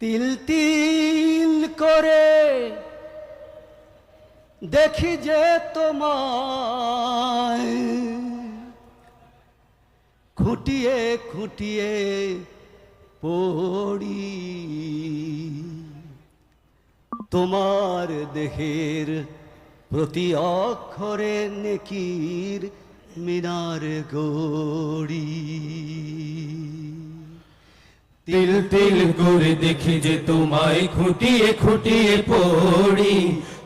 তিল তিল করে দেখি যে তোমায়। খুঁটিয়ে খুঁটিয়ে পড়ি। তোমার দেহের প্রতি অক্ষরে নেকির মিনার গড়ি। তিল তিল করে দেখি যে তোমায় খুঁটিয়ে খুঁটিয়ে পড়ি।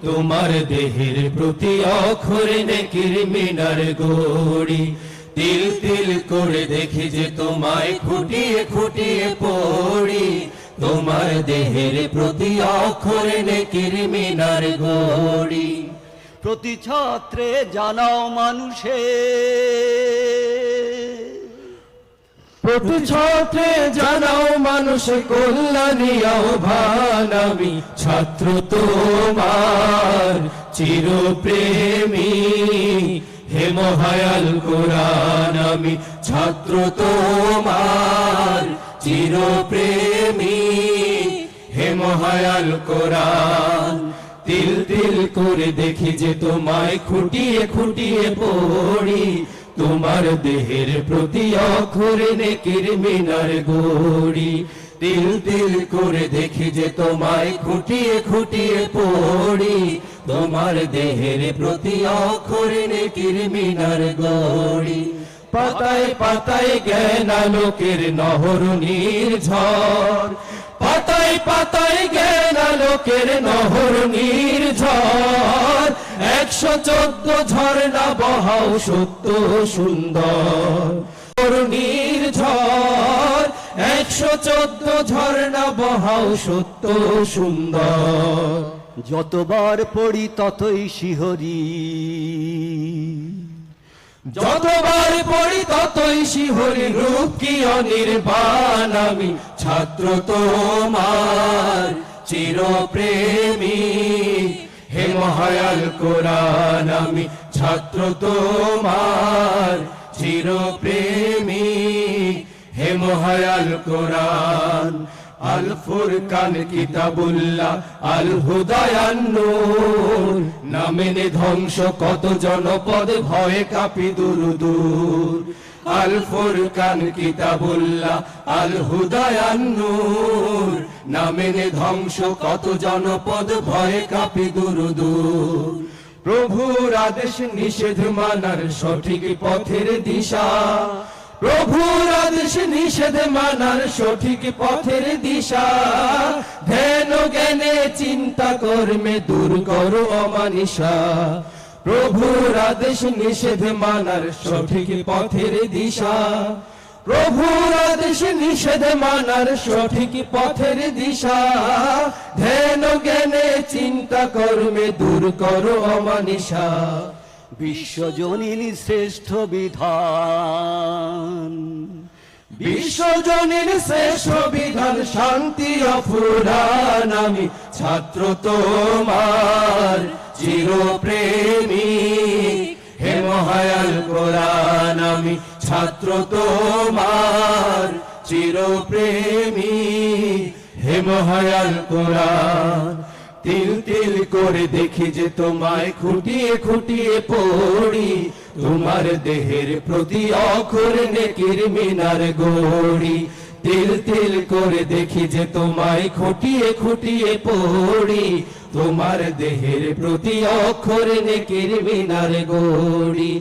তোমার দেহের প্রতি অক্ষরে নেকির মিনার গড়ি। তিল তিল করে দেখি যে তোমায় খুঁটিয়ে খুঁটিয়ে পড়ি। তোমার দেহের প্রতি অক্ষরে নেকির মিনার গড়ি। প্রতি ছত্রে জানাও মানুষে। প্রতি ছত্রে জানাও মানুষ কল্যাণী আহ্বান আমি ছাত্র তোমার চিরপ্রেমী। হে মহায়াল কোরআন, আমি ছাত্র তোমার চিরপ্রেমী। হে মহায়াল কোরআন, তিল তিল করে দেখি যে তোমায় খুঁটিয়ে খুঁটিয়ে পড়ি। তোমার দেহের প্রতি অক্ষরে নেকির মিনার গড়ি। তিল তিল করে দেখি যে তোমায় খুঁটিয়ে খুঁটিয়ে পড়ি। তোমার দেহের প্রতি অক্ষরে নেকির মিনার গড়ি। পাতায় পাতায় জ্ঞান আলোকের নহর নির্ঝর। পাতায় পাতায় জ্ঞান আলোকের নহর নির্ঝর। একশো চোদ্দ ঝর্ণা বহাও সত্য সুন্দর। নির্ঝর। একশো চোদ্দ ঝর্ণা বহাও সত্য সুন্দর। যতবার পড়ি ততই শিহরি। যতবার পড়ি ততই শিহরি রূপ কি অনির্বাণ? আমি ছাত্র তোমার চিরপ্রেমী। হে মহায়াল কোরআন, আমি ছাত্র তোমার চিরপ্রেমী। হে মহায়াল কোরআন, আল ফুরকান কিতাবুল্লাহ, আল হুদায়ান নূর। নামেনে ধ্বংস কত জনপদ, ভয়ে কাপি দূর দূর আল ফুরকান কিতাবুল্লাহ আল হুদায়ান নূর নামেনে ধ্বংস, কত জনপদ ভয়ে কাপি দূর দূর প্রভুর আদেশ নিষেধ মানার সঠিক পথের দিশা। প্রভুর আদেশ নিষেধ মানার সঠিক পথের দিশা। ধ্যান জ্ঞানে চিন্তা কর্মে দূর করো অমানিসা প্রভুর আদেশ নিষেধ মানার সঠিক পথের দিশা। প্রভুর আদেশ নিষেধ মানার সঠিক পথের দিশা। ধ্যান, জ্ঞানে, চিন্তা, কর্মে দূর করো অমানিসা বিশ্বজনীন শ্রেষ্ঠ বিধান। বিশ্বজনীর শেষ বিধান, শান্তি অফুরান আমি। ছাত্র তোমার চিরপ্রেমী। হে মহায়াল কোরআন, আমি ছাত্র তোমার চিরপ্রেমী। হে মহায়াল কোরআন তিল তিল করে দেখি যে তোমায় খুঁটিয়ে খুঁটিয়ে পড়ি। তোমার দেহের প্রতি অক্ষর নেকির মিনার গড়ি তিল তিল করে দেখি যে তোমায় খুঁটিয়ে খুঁটিয়ে পড়ি। তোমার দেহের প্রতি অক্ষর নেকির মিনার গড়ি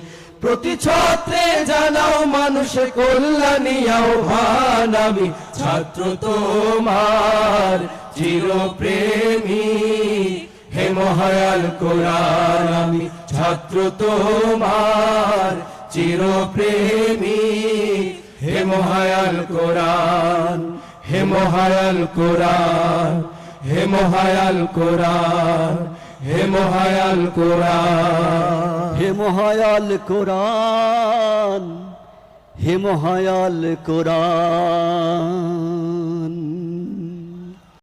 প্রতি ছত্রে জানাও মানুষ কল্যাণী আহ্বান আমি ছাত্র তোমার চিরপ্রেমী। হে মহায়াল কোরআন, আমি ছাত্র তোমার চিরপ্রেমী। হে মহায়াল কোরআন, হে মহায়াল কোরআন, হে মহায়াল কোরআন। হে মহায়াল কোরআন। হে মহায়াল কোরআন। হে মহায়াল কোরআন।